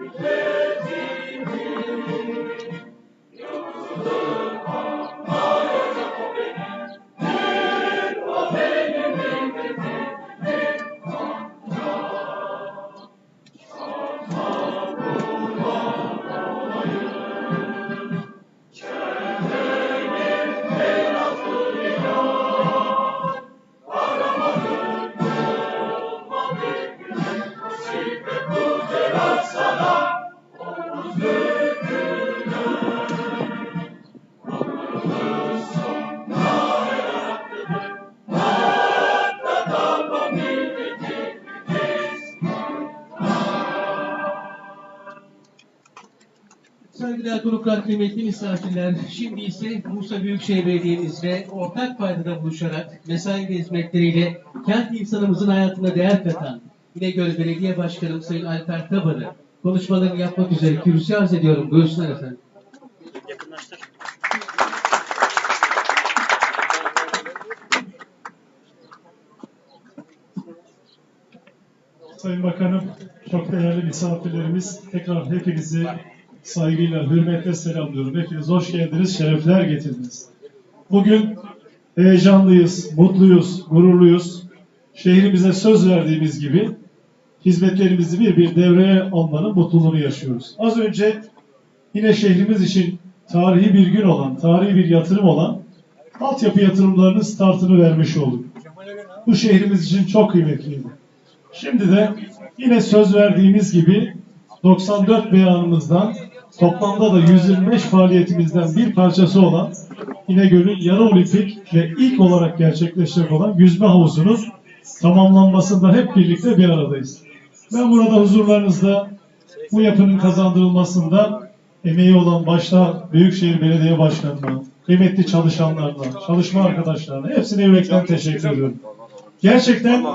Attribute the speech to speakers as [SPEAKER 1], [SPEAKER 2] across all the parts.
[SPEAKER 1] Amen. Saygıdeğer konuklar, kıymetli misafirler, şimdi ise Bursa Büyükşehir Belediye'mizle ortak paydada buluşarak mesai hizmetleriyle kent insanımızın hayatına değer katan İnegöl Belediye Başkanım Sayın Alper Taban'ı konuşmalarını yapmak üzere kürsü arz ediyorum. Buyursunlar efendim.
[SPEAKER 2] Sayın Bakanım, çok değerli misafirlerimiz, tekrar hepinizi saygıyla, hürmetle selamlıyorum. Hepiniz hoş geldiniz, şerefler getirdiniz. Bugün heyecanlıyız, mutluyuz, gururluyuz. Şehrimize söz verdiğimiz gibi hizmetlerimizi bir bir devreye almanın mutluluğunu yaşıyoruz. Az önce yine şehrimiz için tarihi bir gün olan, tarihi bir yatırım olan altyapı yatırımlarının startını vermiş olduk. Bu şehrimiz için çok kıymetliydi. Şimdi de yine söz verdiğimiz gibi 94 beyanımızdan toplamda da 125 faaliyetimizden bir parçası olan İnegöl'ün yarı olimpik ve ilk olarak gerçekleşecek olan yüzme havuzunun tamamlanmasında hep birlikte bir aradayız. Ben burada huzurlarınızda bu yapının kazandırılmasında emeği olan başta Büyükşehir Belediye Başkanı'na, kıymetli çalışanlarına, çalışma arkadaşlarına hepsine yürekten teşekkür ediyorum. Gerçekten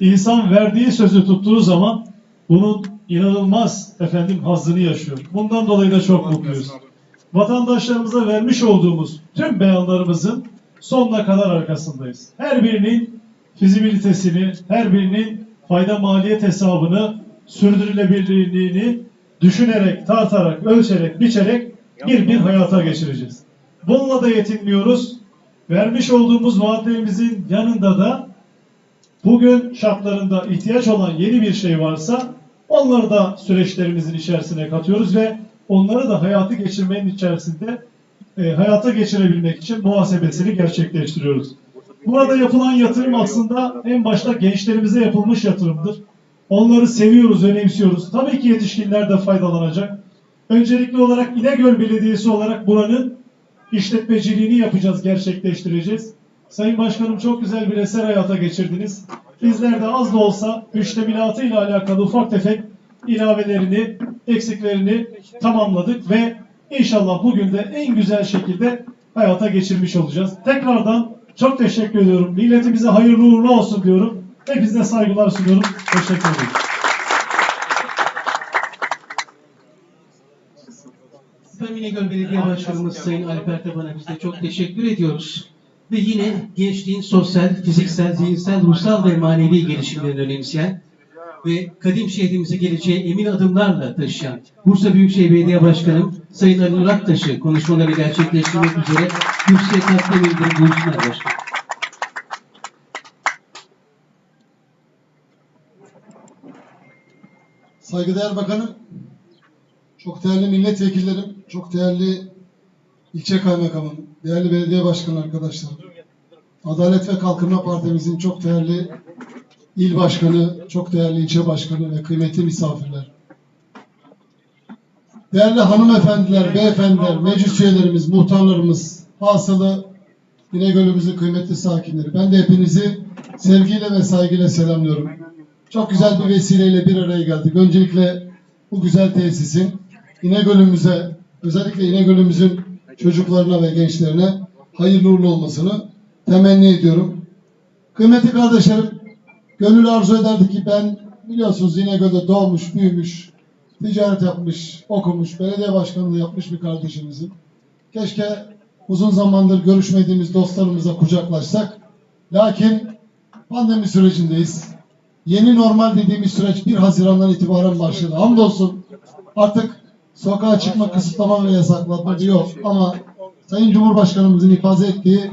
[SPEAKER 2] İnsan verdiği sözü tuttuğu zaman bunun inanılmaz efendim hazzını yaşıyor. Bundan dolayı da çok mutluyuz. Vatandaşlarımıza vermiş olduğumuz tüm beyanlarımızın sonuna kadar arkasındayız. Her birinin fizibilitesini, her birinin fayda maliyet hesabını, sürdürülebilirliğini düşünerek, tartarak, ölçerek, biçerek bir bir hayata geçireceğiz. Bununla da yetinmiyoruz. Vermiş olduğumuz vaatlerimizin yanında da bugün şartlarında ihtiyaç olan yeni bir şey varsa onları da süreçlerimizin içerisine katıyoruz ve onları da hayatı geçirmenin içerisinde e, hayata geçirebilmek için muhasebesini gerçekleştiriyoruz. Burada yapılan yatırım aslında en başta gençlerimize yapılmış yatırımdır. Onları seviyoruz, önemsiyoruz. Tabii ki yetişkinler de faydalanacak. Öncelikli olarak İnegöl Belediyesi olarak buranın işletmeciliğini yapacağız, gerçekleştireceğiz. Sayın Başkanım çok güzel bir eser hayata geçirdiniz. Bizler de az da olsa müştemilatı ile alakalı ufak tefek ilavelerini, eksiklerini tamamladık ve inşallah bugün de en güzel şekilde hayata geçirmiş olacağız. Tekrardan çok teşekkür ediyorum. Milletimize hayırlı uğurlu olsun diyorum. Hepinize saygılar sunuyorum. Teşekkür ederim.
[SPEAKER 1] Efendim İnegöl Belediye Başkanımız Sayın Alper Taban'a biz de çok teşekkür ediyoruz. Ve yine gençliğin sosyal, fiziksel, zihinsel, ruhsal ve manevi gelişimlerini önemseyen ve kadim şehrimizi geleceğe emin adımlarla taşıyan Bursa Büyükşehir Belediye Başkanım Sayın Ali Nur Aktaş'ı konuşmaları gerçekleştirmek üzere kürsüye takdim edilen buyursunlar başkanım.
[SPEAKER 3] Saygıdeğer Bakanım, çok değerli milletvekillerim, çok değerli ilçe kaymakamım, değerli belediye başkanı arkadaşlarım, Adalet ve Kalkınma Partimizin çok değerli il başkanı, çok değerli ilçe başkanı ve kıymetli misafirler. Değerli hanımefendiler, beyefendiler, meclis üyelerimiz, muhtarlarımız, hasılı İnegöl'ümüzün kıymetli sakinleri. Ben de hepinizi sevgiyle ve saygıyla selamlıyorum. Çok güzel bir vesileyle bir araya geldik. Öncelikle bu güzel tesisin İnegöl'ümüze, özellikle İnegöl'ümüzün çocuklarına ve gençlerine hayırlı uğurlu olmasını temenni ediyorum. Kıymetli kardeşlerim, gönül arzu ederdi ki ben biliyorsunuz İnegöl'de doğmuş, büyümüş, ticaret yapmış, okumuş, belediye başkanlığı yapmış bir kardeşimizin. Keşke uzun zamandır görüşmediğimiz dostlarımıza kucaklaşsak. Lakin pandemi sürecindeyiz. Yeni normal dediğimiz süreç 1 Haziran'dan itibaren başladı. Hamdolsun Artık sokağa çıkma kısıtlama ve yasaklatma yok ama Sayın Cumhurbaşkanımızın ifade ettiği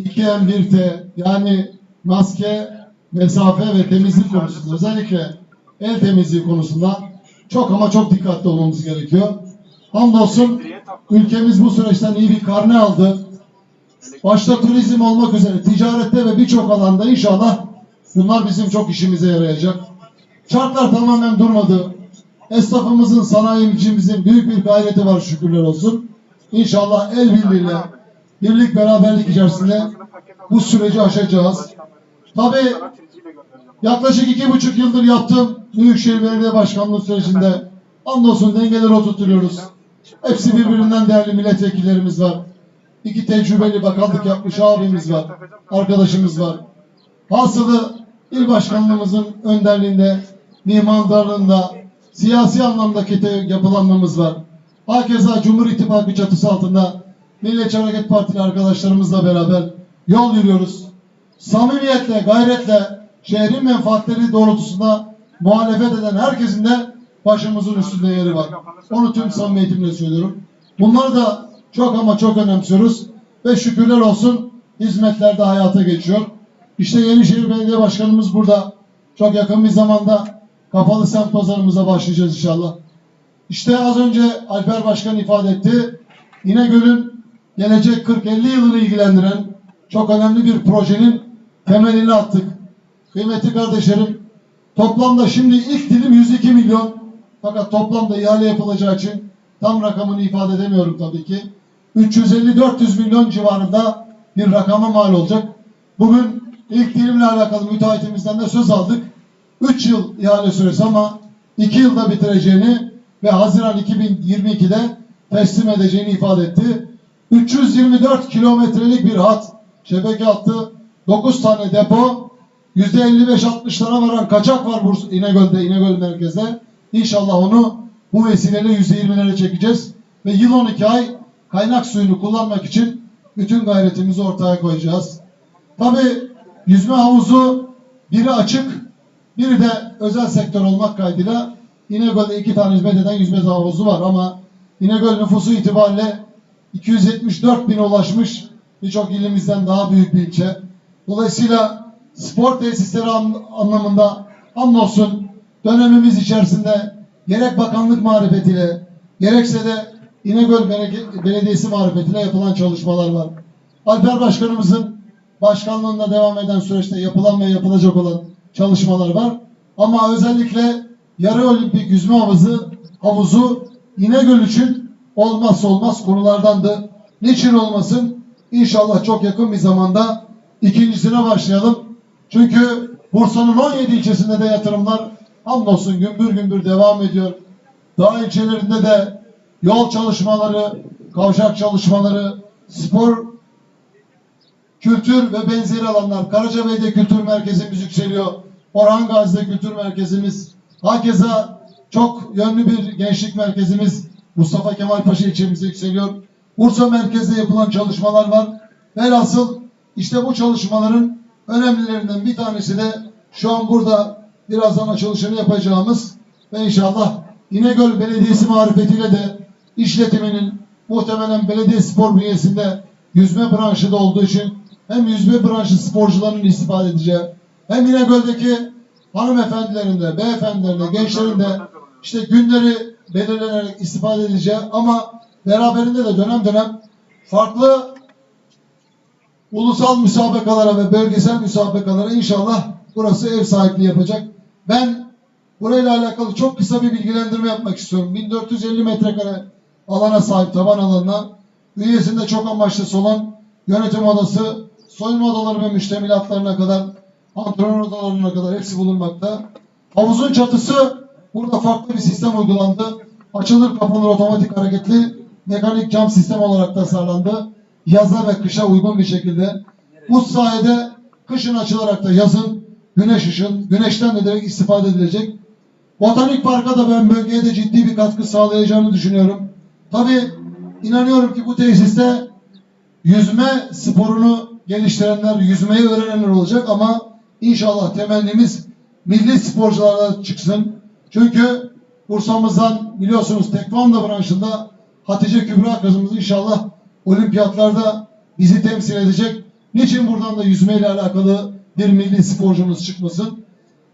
[SPEAKER 3] 2M 1T yani maske, mesafe ve temizlik konusunda özellikle el temizliği konusunda çok ama çok dikkatli olmamız gerekiyor. Hamdolsun ülkemiz bu süreçten iyi bir karne aldı. Başta turizm olmak üzere ticarette ve birçok alanda inşallah bunlar bizim çok işimize yarayacak. Şartlar tamamen durmadı. Esnafımızın, sanayimizin büyük bir gayreti var şükürler olsun. İnşallah el birliğiyle, birlik beraberlik içerisinde bu süreci aşacağız. Tabii yaklaşık iki buçuk yıldır yaptığım Büyükşehir Belediye Başkanlığı sürecinde andolsun dengeleri oturtuyoruz. Hepsi birbirinden değerli milletvekillerimiz var. İki tecrübeli bakanlık yapmış abimiz var. Arkadaşımız var. Hasılı il başkanlığımızın önderliğinde, mimarlarında, siyasi anlamdaki yapılanmamız var. Hakeza Cumhur İttifakı çatısı altında Milliyetçi Hareket Partili arkadaşlarımızla beraber yol yürüyoruz. Samimiyetle, gayretle şehrin menfaatleri doğrultusunda muhalefet eden herkesin de başımızın üstünde yeri var. Onu tüm samimiyetimle söylüyorum. Bunları da çok ama çok önemsiyoruz ve şükürler olsun hizmetler de hayata geçiyor. İşte Yenişehir Belediye Başkanımız burada. Çok yakın bir zamanda kapalı semt pazarımıza başlayacağız inşallah. İşte az önce Alper Başkan ifade etti. İnegöl'ün gelecek 40-50 yılını ilgilendiren çok önemli bir projenin temelini attık. Kıymetli kardeşlerim, toplamda şimdi ilk dilim 102 milyon. Fakat toplamda ihale yapılacağı için tam rakamını ifade edemiyorum tabii ki. 350-400 milyon civarında bir rakama mal olacak. Bugün ilk dilimle alakalı müteahhitimizden de söz aldık. 3 yıl ihale süresi ama 2 yılda bitireceğini ve Haziran 2022'de teslim edeceğini ifade etti. 324 kilometrelik bir hat, şebeke hattı, 9 tane depo, %55-60'lara varan kaçak var Bursa, İnegöl'de, İnegöl merkezde. İnşallah onu bu vesileyle %20'lere çekeceğiz. Ve yıl 12 ay kaynak suyunu kullanmak için bütün gayretimizi ortaya koyacağız. Tabii yüzme havuzu biri açık, biri de özel sektör olmak kaydıyla İnegöl'de iki tane hizmet eden yüzme havuzu var ama İnegöl nüfusu itibariyle 274 bin ulaşmış birçok ilimizden daha büyük bir ilçe. Dolayısıyla spor tesisleri an- anlamında hamdolsun dönemimiz içerisinde gerek bakanlık marifetiyle gerekse de İnegöl Belediye- Belediyesi marifetiyle yapılan çalışmalar var. Alper Başkanımızın başkanlığında devam eden süreçte yapılan ve yapılacak olan çalışmalar var. Ama özellikle yarı olimpik yüzme havuzu, havuzu İnegöl için olmazsa olmaz konulardandı. Niçin olmasın? İnşallah çok yakın bir zamanda ikincisine başlayalım. Çünkü Bursa'nın 17 ilçesinde de yatırımlar hamdolsun gümbür gümbür devam ediyor. Dağ ilçelerinde de yol çalışmaları, kavşak çalışmaları, spor kültür ve benzeri alanlar. Karacabey'de kültür merkezimiz yükseliyor. Orhan Gazi'de kültür merkezimiz. Hakeza çok yönlü bir gençlik merkezimiz Mustafa Kemal Paşa ilçemizde yükseliyor. Bursa merkezde yapılan çalışmalar var. Velhasıl işte bu çalışmaların önemlilerinden bir tanesi de şu an burada birazdan açılışını yapacağımız ve inşallah İnegöl Belediyesi marifetiyle de işletiminin muhtemelen belediye spor bünyesinde yüzme branşı da olduğu için hem yüzme branşı sporcularının istifade edeceği hem İnegöl'deki hanımefendilerin de, beyefendilerin de, gençlerin de işte günleri belirlenerek istifade edeceği ama beraberinde de dönem dönem farklı ulusal müsabakalara ve bölgesel müsabakalara inşallah burası ev sahipliği yapacak. Ben burayla alakalı çok kısa bir bilgilendirme yapmak istiyorum. 1450 metrekare alana sahip taban alanına üyesinde çok amaçlı salon, yönetim odası, soyunma odaları ve müştemilatlarına kadar antrenör odalarına kadar hepsi bulunmakta. Havuzun çatısı burada farklı bir sistem uygulandı. Açılır kapanır otomatik hareketli mekanik cam sistem olarak tasarlandı. Yaza ve kışa uygun bir şekilde. Bu sayede kışın açılarak da yazın güneş ışın, güneşten de direkt istifade edilecek. Botanik Park'a da ben bölgeye de ciddi bir katkı sağlayacağını düşünüyorum. Tabii inanıyorum ki bu tesiste yüzme sporunu geliştirenler, yüzmeyi öğrenenler olacak ama inşallah temennimiz milli sporculara çıksın. Çünkü Bursa'mızdan biliyorsunuz tekvando branşında Hatice Kübra kızımız inşallah olimpiyatlarda bizi temsil edecek. Niçin buradan da yüzmeyle alakalı bir milli sporcumuz çıkmasın?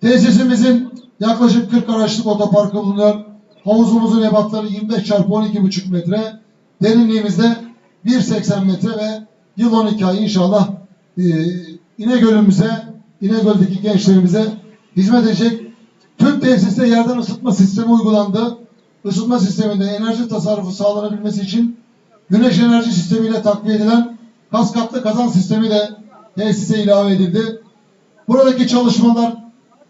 [SPEAKER 3] Tesisimizin yaklaşık 40 araçlık otoparkı bulunuyor. Havuzumuzun ebatları 25 çarpı 12,5 metre. Derinliğimizde 1.80 metre ve yıl 12 ay inşallah e, İnegöl'ümüze, İnegöl'deki gençlerimize hizmet edecek. Tüm tesiste yerden ısıtma sistemi uygulandı. Isıtma sisteminde enerji tasarrufu sağlanabilmesi için güneş enerji sistemiyle takviye edilen kaskatlı kazan sistemi de tesise ilave edildi. Buradaki çalışmalar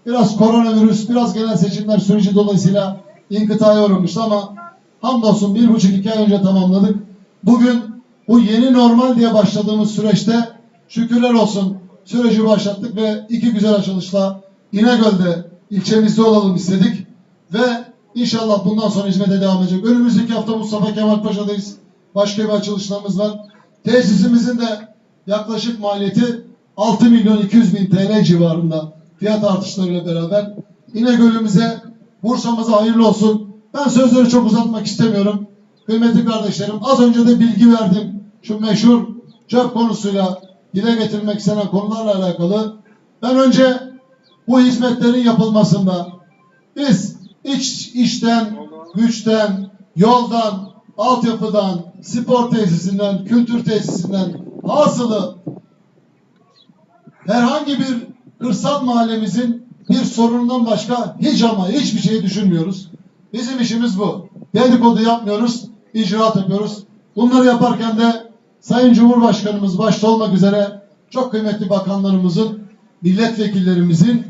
[SPEAKER 3] biraz koronavirüs, biraz genel seçimler süreci dolayısıyla inkıtaya uğramıştı ama hamdolsun bir buçuk iki ay önce tamamladık. Bugün bu yeni normal diye başladığımız süreçte şükürler olsun süreci başlattık ve iki güzel açılışla İnegöl'de ilçemizde olalım istedik ve inşallah bundan sonra hizmete devam edecek. Önümüzdeki hafta Mustafa Kemal Paşa'dayız. Başka bir açılışlarımız var. Tesisimizin de yaklaşık maliyeti 6 milyon 200 bin TL civarında fiyat artışlarıyla beraber İnegöl'ümüze, Bursa'mıza hayırlı olsun. Ben sözleri çok uzatmak istemiyorum. Kıymetli kardeşlerim az önce de bilgi verdim. Şu meşhur çöp konusuyla dile getirmek istenen konularla alakalı. Ben önce bu hizmetlerin yapılmasında biz iç işten, güçten, yoldan, altyapıdan, spor tesisinden, kültür tesisinden hasılı herhangi bir kırsal mahallemizin bir sorunundan başka hiç ama hiçbir şey düşünmüyoruz. Bizim işimiz bu. Dedikodu yapmıyoruz, icraat yapıyoruz. Bunları yaparken de Sayın Cumhurbaşkanımız başta olmak üzere çok kıymetli bakanlarımızın, milletvekillerimizin,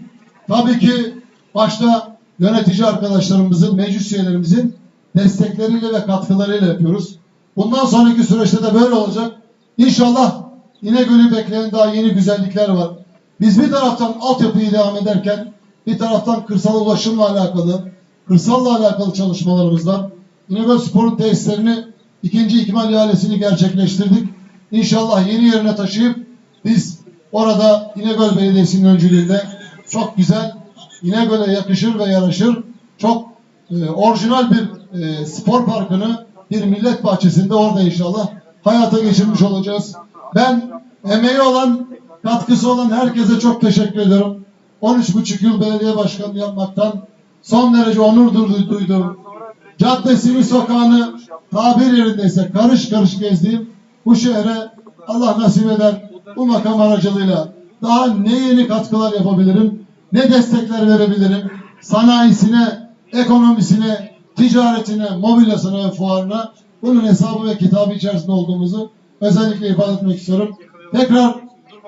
[SPEAKER 3] tabii ki başta yönetici arkadaşlarımızın, meclis üyelerimizin destekleriyle ve katkılarıyla yapıyoruz. Bundan sonraki süreçte de böyle olacak. İnşallah İnegöl'ü bekleyen daha yeni güzellikler var. Biz bir taraftan altyapıyı devam ederken bir taraftan kırsal ulaşımla alakalı, kırsalla alakalı çalışmalarımız var. İnegöl Spor'un tesislerini ikinci ikmal ihalesini gerçekleştirdik. İnşallah yeni yerine taşıyıp biz orada İnegöl Belediyesi'nin öncülüğünde çok güzel, İnegöl'e yakışır ve yaraşır, çok e, orijinal bir e, spor parkını bir millet bahçesinde orada inşallah hayata geçirmiş olacağız. Ben emeği olan, katkısı olan herkese çok teşekkür ediyorum. 13,5 yıl belediye başkanı yapmaktan son derece onur du- duydum. Caddesini, sokağını tabir yerindeyse karış karış gezdiğim bu şehre Allah nasip eder bu makam aracılığıyla daha ne yeni katkılar yapabilirim, ne destekler verebilirim sanayisine, ekonomisine, ticaretine, mobilyasına ve fuarına bunun hesabı ve kitabı içerisinde olduğumuzu özellikle ifade etmek istiyorum. Tekrar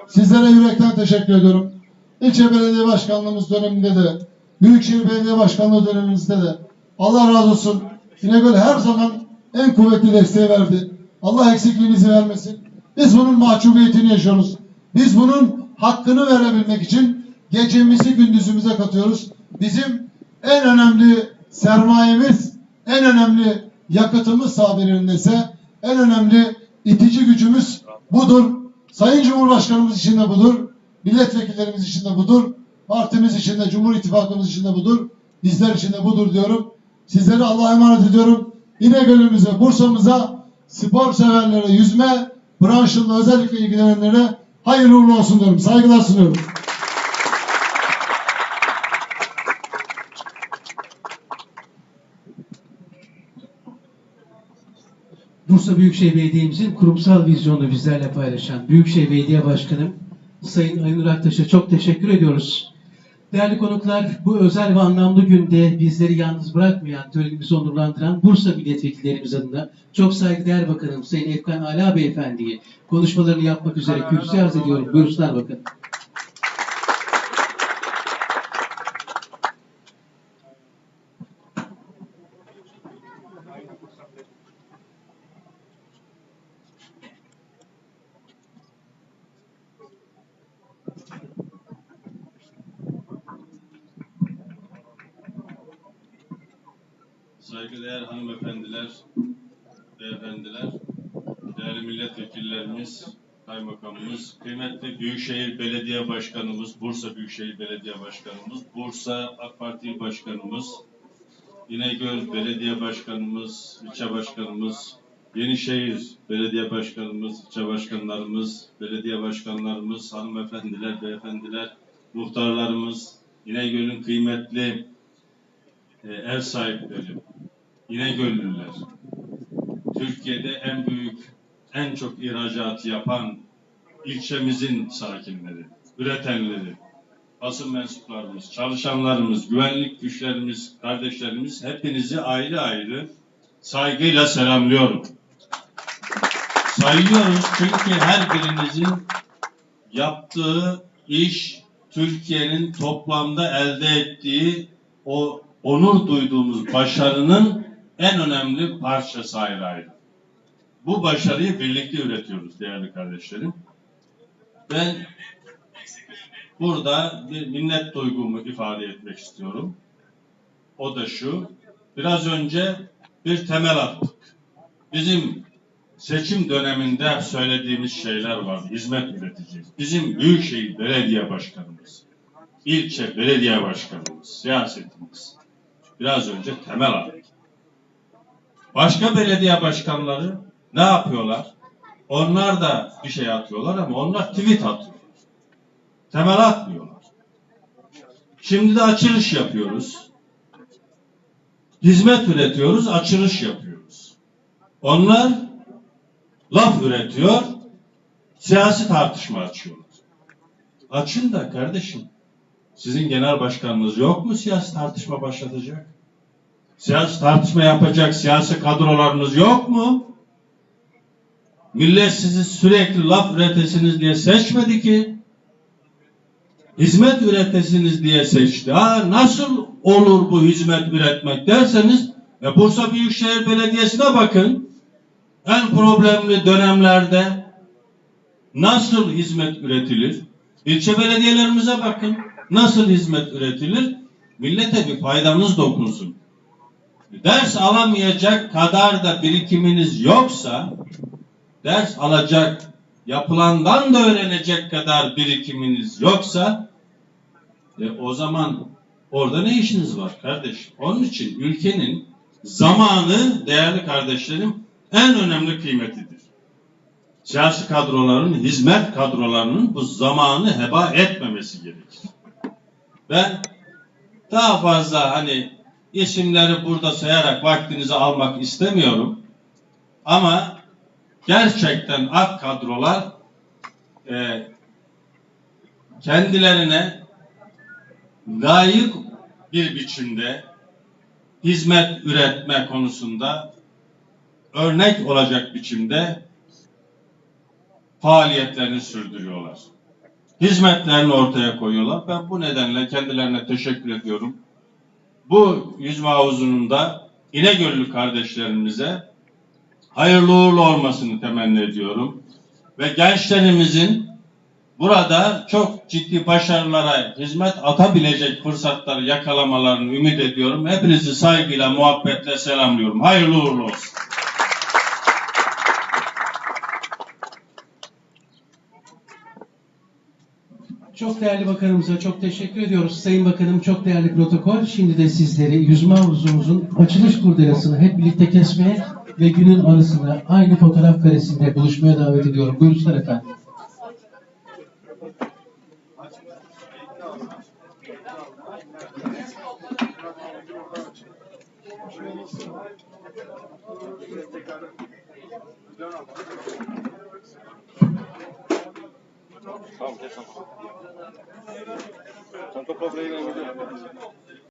[SPEAKER 3] sizlere yürekten teşekkür ediyorum. İlçe belediye başkanlığımız döneminde de, Büyükşehir Belediye Başkanlığı dönemimizde de Allah razı olsun. İnegöl her zaman en kuvvetli desteği verdi. Allah eksikliğimizi vermesin. Biz bunun mahcubiyetini yaşıyoruz. Biz bunun hakkını verebilmek için gecemizi gündüzümüze katıyoruz. Bizim en önemli sermayemiz, en önemli yakıtımız tabirindeyse en önemli itici gücümüz budur. Sayın Cumhurbaşkanımız için de budur. Milletvekillerimiz için de budur. Partimiz için de, Cumhur İttifakımız için de budur. Bizler için de budur diyorum. Sizleri Allah'a emanet ediyorum. İnegöl'ümüze, Bursa'mıza, spor severlere, yüzme branşında özellikle ilgilenenlere hayırlı uğurlu olsun diyorum. Saygılar sunuyorum.
[SPEAKER 1] Bursa Büyükşehir Belediye'mizin kurumsal vizyonunu bizlerle paylaşan Büyükşehir Belediye Başkanım Sayın Aynur Aktaş'a çok teşekkür ediyoruz. Değerli konuklar, bu özel ve anlamlı günde bizleri yalnız bırakmayan, törenimizi onurlandıran Bursa milletvekillerimiz adına çok saygıdeğer Bakanım Sayın Efkan Ala Beyefendi'yi konuşmalarını yapmak üzere kürsüye arz ediyorum. Buyursunlar bakın.
[SPEAKER 4] Saygıdeğer hanımefendiler, beyefendiler, değerli milletvekillerimiz, kaymakamımız, kıymetli Büyükşehir Belediye Başkanımız, Bursa Büyükşehir Belediye Başkanımız, Bursa AK Parti Başkanımız, İnegöl Belediye Başkanımız, ilçe başkanımız, Yenişehir Belediye Başkanımız, ilçe başkanlarımız, belediye başkanlarımız, hanımefendiler, beyefendiler, muhtarlarımız, İnegöl'ün kıymetli e, ev sahipleri, İnegöllüler, Türkiye'de en büyük, en çok ihracat yapan ilçemizin sakinleri, üretenleri, basın mensuplarımız, çalışanlarımız, güvenlik güçlerimiz, kardeşlerimiz hepinizi ayrı ayrı saygıyla selamlıyorum. Sayıyoruz çünkü her birinizin yaptığı iş Türkiye'nin toplamda elde ettiği o onur duyduğumuz başarının en önemli parçası ayrı ayrı. Bu başarıyı birlikte üretiyoruz değerli kardeşlerim. Ben burada bir minnet duygumu ifade etmek istiyorum. O da şu, biraz önce bir temel attık. Bizim seçim döneminde söylediğimiz şeyler var. Hizmet üreteceğiz. Bizim Büyükşehir Belediye Başkanımız, ilçe belediye başkanımız, siyasetimiz biraz önce temel attık. Başka belediye başkanları ne yapıyorlar? Onlar da bir şey atıyorlar ama onlar tweet atıyor. Temel atmıyorlar. Şimdi de açılış yapıyoruz. Hizmet üretiyoruz, açılış yapıyoruz. Onlar laf üretiyor, siyasi tartışma açıyorlar. Açın da kardeşim. Sizin genel başkanınız yok mu siyasi tartışma başlatacak? Siyasi tartışma yapacak siyasi kadrolarınız yok mu? Millet sizi sürekli laf üretesiniz diye seçmedi ki. Hizmet üretesiniz diye seçti. Ha, nasıl olur bu hizmet üretmek derseniz e, Bursa Büyükşehir Belediyesi'ne bakın. En problemli dönemlerde nasıl hizmet üretilir? İlçe belediyelerimize bakın. Nasıl hizmet üretilir? Millete bir faydamız dokunsun. Ders alamayacak kadar da birikiminiz yoksa ders alacak, yapılandan da öğrenecek kadar birikiminiz yoksa e, o zaman orada ne işiniz var kardeş? Onun için ülkenin zamanı değerli kardeşlerim en önemli kıymetidir. Siyasi kadroların, hizmet kadrolarının bu zamanı heba etmemesi gerekir. Ben daha fazla hani isimleri burada sayarak vaktinizi almak istemiyorum. Ama gerçekten ak kadrolar e, kendilerine layık bir biçimde hizmet üretme konusunda örnek olacak biçimde faaliyetlerini sürdürüyorlar. Hizmetlerini ortaya koyuyorlar. Ben bu nedenle kendilerine teşekkür ediyorum. Bu yüzme havuzunun da İnegöllü kardeşlerimize hayırlı uğurlu olmasını temenni ediyorum. Ve gençlerimizin burada çok ciddi başarılara hizmet atabilecek fırsatları yakalamalarını ümit ediyorum. Hepinizi saygıyla, muhabbetle selamlıyorum. Hayırlı uğurlu olsun.
[SPEAKER 1] Çok değerli bakanımıza çok teşekkür ediyoruz. Sayın Bakanım çok değerli protokol. Şimdi de sizleri yüzme havuzumuzun açılış kurdelasını hep birlikte kesmeye ve günün anısına aynı fotoğraf karesinde buluşmaya davet ediyorum. Buyursunlar efendim.
[SPEAKER 5] Там, где там? Там то проблема не будет.